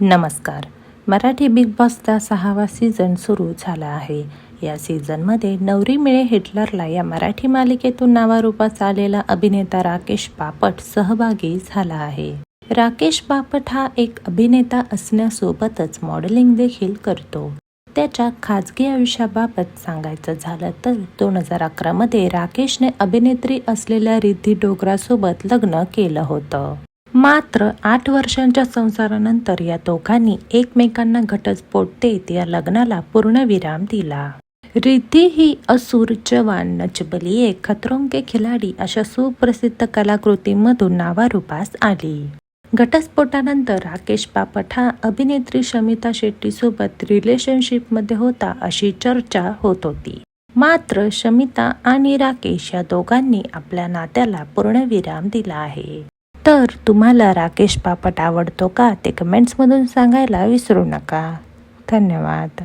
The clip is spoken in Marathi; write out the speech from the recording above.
नमस्कार. मराठी बिग बॉसचा सहावा सीझन सुरू झाला आहे. या सीझनमध्ये नवरी मिळे हिटलरला या मराठी मालिकेतून नावारूपास आलेला अभिनेता राकेश बापट सहभागी झाला आहे. राकेश बापट हा एक अभिनेता असण्यासोबतच मॉडेलिंग देखील करतो. त्याच्या खाजगी आयुष्याबाबत सांगायचं झालं तर दोन हजार अकरामध्ये राकेशने अभिनेत्री असलेल्या रिद्धी डोगरासोबत लग्न केलं होतं. मात्र आठ वर्षांच्या संसारानंतर या दोघांनी एकमेकांना घटस्फोट देत या लग्नाला पूर्णविराम दिला. रिद्धी ही असुर जवान नचबलिये खतरों के खिलाडी अशा सुप्रसिद्ध कलाकृतींमधून नावारूपास आली. घटस्फोटानंतर राकेश बापट हा अभिनेत्री शमिता शेट्टीसोबत रिलेशनशिपमध्ये होता अशी चर्चा होत होती. मात्र शमिता आणि राकेश या दोघांनी आपल्या नात्याला पूर्णविराम दिला आहे. तर तुम्हाला राकेश पापट आवडतो का? ते कमेंट्समधून सांगायला विसरू नका. धन्यवाद.